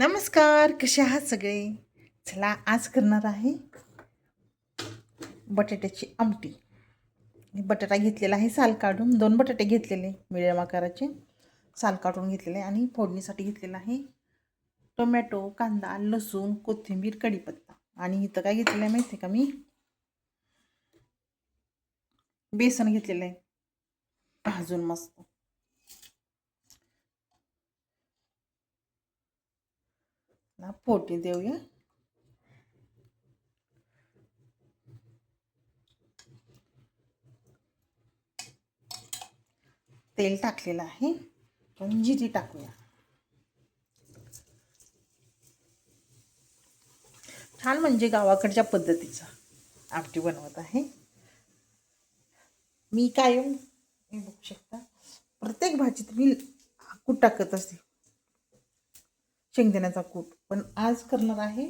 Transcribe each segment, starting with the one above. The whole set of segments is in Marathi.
नमस्कार कसे आहात सगळे? चला आज करणार आहे बटाट्याची आमटी. बटाटा घेतलेला आहे साल काढून. दोन बटाटे घेतलेले मिडियम आकाराचे. साल काढून घेतलेले आणि फोडणीसाठी घेतलेला आहे टोमॅटो कांदा लसूण कोथिंबीर कढीपत्ता. आणि इथं काय घेतलेलं आहे माहिती आहे का मी? बेसन घेतलेलं आहे. भाजून मस्त. ना फोटी देऊया. तेल टाकलेलं आहे. पण जिरी टाकूया. छान म्हणजे गावाकडच्या पद्धतीचा आमटी बनवत आहे. मी कायम मी बघू शकता प्रत्येक भाजीत मी आकूट टाकत असते. शेंगदाण्याचा कूट. पण आज करणार आहे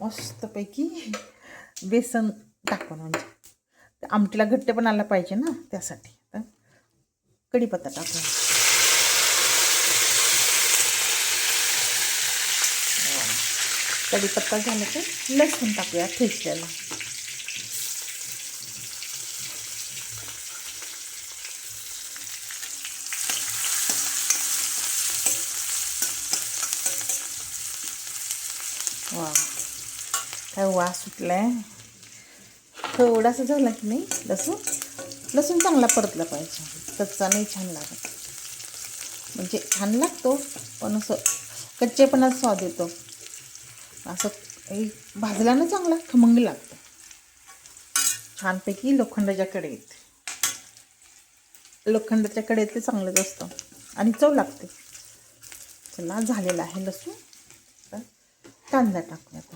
मस्तपैकी बेसन टाकून म्हणजे आमटीला घट्ट पण आला पाहिजे ना त्यासाठी. तर कढीपत्ता टाकूया कढीपत्ता झाला तर लसूण टाकूया ठेचल्याला वा काय वास आहे थोडासा झाला की नाही लसूण लसूण चांगला परतला पाहिजे कच्चा नाही छान लागत म्हणजे छान लागतो पण असं कच्चेपणा स्वाद येतो असं एक भाजला ना चांगला खमंग लागतं छानपैकी लोखंडाच्या कढईत लोखंडाच्या कडेतले चांगलंच असतं आणि चव लागते चला झालेला आहे लसूण कांदा टाकूयात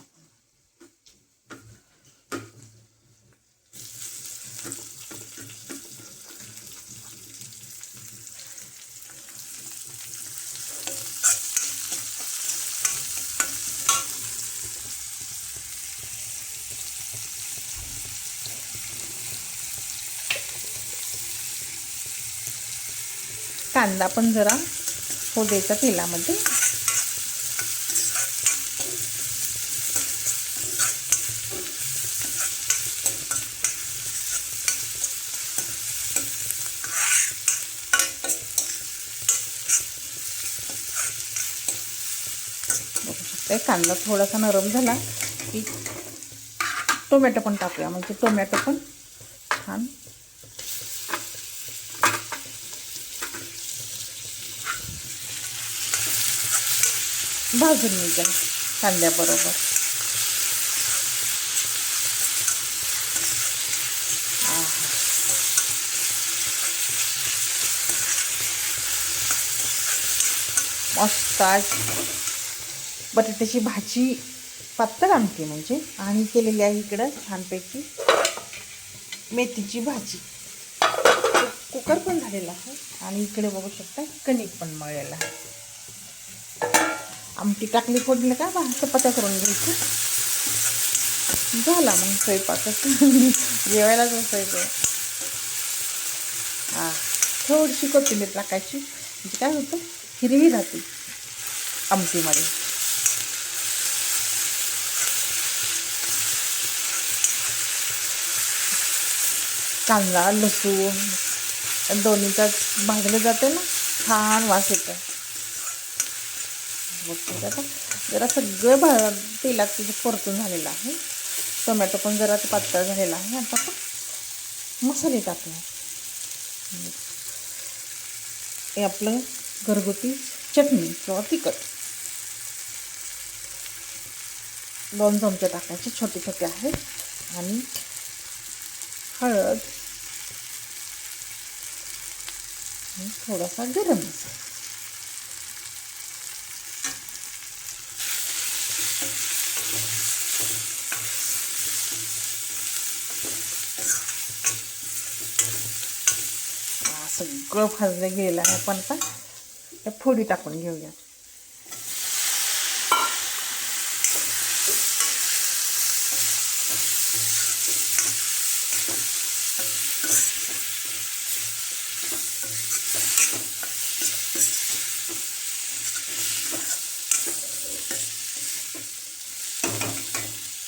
कांदा पण जरा हो द्यायचा तेलामध्ये बघू शकते कांदा थोडासा नरम झाला की टोमॅटो पण टाकूया. म्हणजे टोमॅटो पण छान. भाजून घ्यायच्या कांद्याबरोबर. आहा. मस्त आज बटाट्याची भाजी पातळ आमटी म्हणजे. आणि केलेली आहे इकडं छानपैकी मेथीची भाजी. कुकर पण झालेला आहे. आणि इकडे बघू शकता कणिक पण मळलेला आहे. आमटी टाकली फोडली का? बा चपात्या करून घ्यायची झाला मग स्वयंपाकच जेवायलाच बसायचं हां थोडीशी कोथिंबीर टाकायची. म्हणजे काय होतं? हिरवी राहते आमटीमध्ये. कांदा लसूण दोन्हीचा भाजलं जातं ना छान वास येतं. आता. जरा सगळं भा तेलात तिचं परतून झालेलं आहे. टोमॅटो पण जरा पातळ झालेला आहे. आता आपण मसाले टाकूया. हे आपलं घरगुती चटणी किंवा तिखट. दोन चमचे टाकायचे छोटे छोटे आहेत. आणि हळद. आणि थोडासा गरम. मसाला सगळं भाजलं गेलं आहे आपण आता त्या फोडी टाकून घेऊया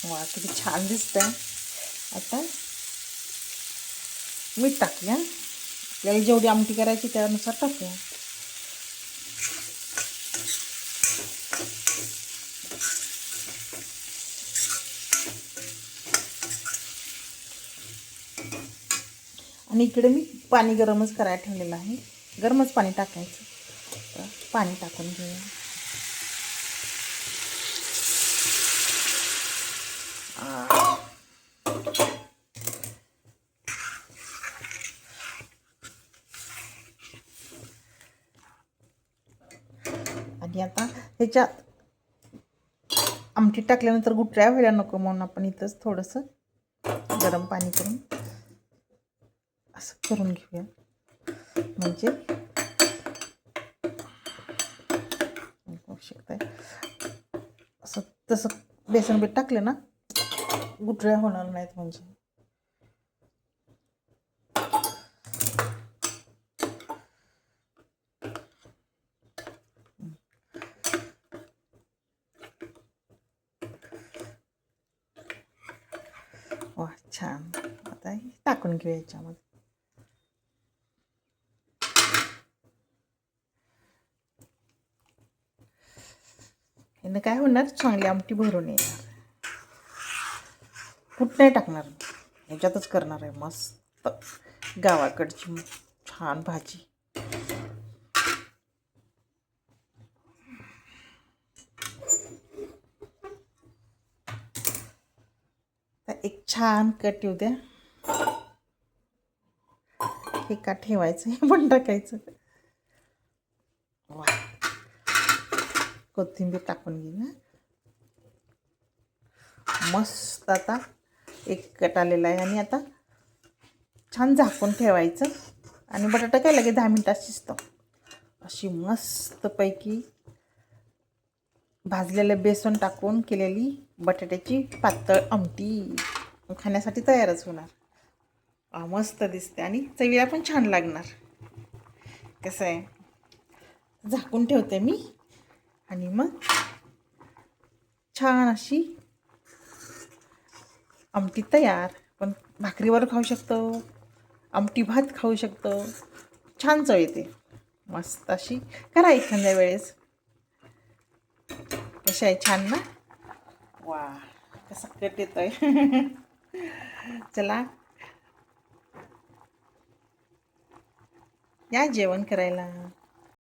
वा किती छान दिसतंय. आता मीठ टाकूया. आपल्याला जेवढी आमटी करायची त्यानुसार टाकूया. आणि इकडे मी पाणी गरमच करायला ठेवलेलं आहे. गरमच पाणी टाकायचं. तर पाणी टाकून घेऊया. आणि आता ह्याच्या आमटी टाकल्यानंतर गुटऱ्या व्हायला नको म्हणून आपण इथंच थोडंसं गरम पाणी करून असं करून घेऊया. म्हणजे शकताय. असं तसं बेसन बीठ टाकलं ना गुटऱ्या होणार नाहीत म्हणजे. वा छान. आता हे टाकून घेऊया याच्यामध्ये. यानं काय होणार? चांगली आमटी भरून येणार. कुठ नाही. टाकणार ह्याच्यातच करणार आहे मस्त. गावाकडची छान भाजी. एक छान कट येऊ द्या. हे का ठेवायचं? हे पण टाकायचं. वा. कोथिंबीर टाकून घेऊ मस्त आता. एक कट आलेला आहे आणि आता छान झाकून ठेवायचं. आणि बटाटा काय लगे दहा मिनटात शिजतो. अशी मस्तपैकी भाजलेलं बेसन टाकून केलेली बटाट्याची पातळ आमटी खाण्यासाठी तयारच होणार. मस्त दिसते आणि चवीला पण छान लागणार. कसं आहे? झाकून ठेवते मी. आणि मग छान अशी आमटी तयार पण भाकरीवर खाऊ शकतो आमटी भात खाऊ शकतो. छान चव येते. मस्त अशी करा एखाद्या वेळेस. कशी आहे छान ना? वा कसा कट येतोय. चला. या जेवण करायला.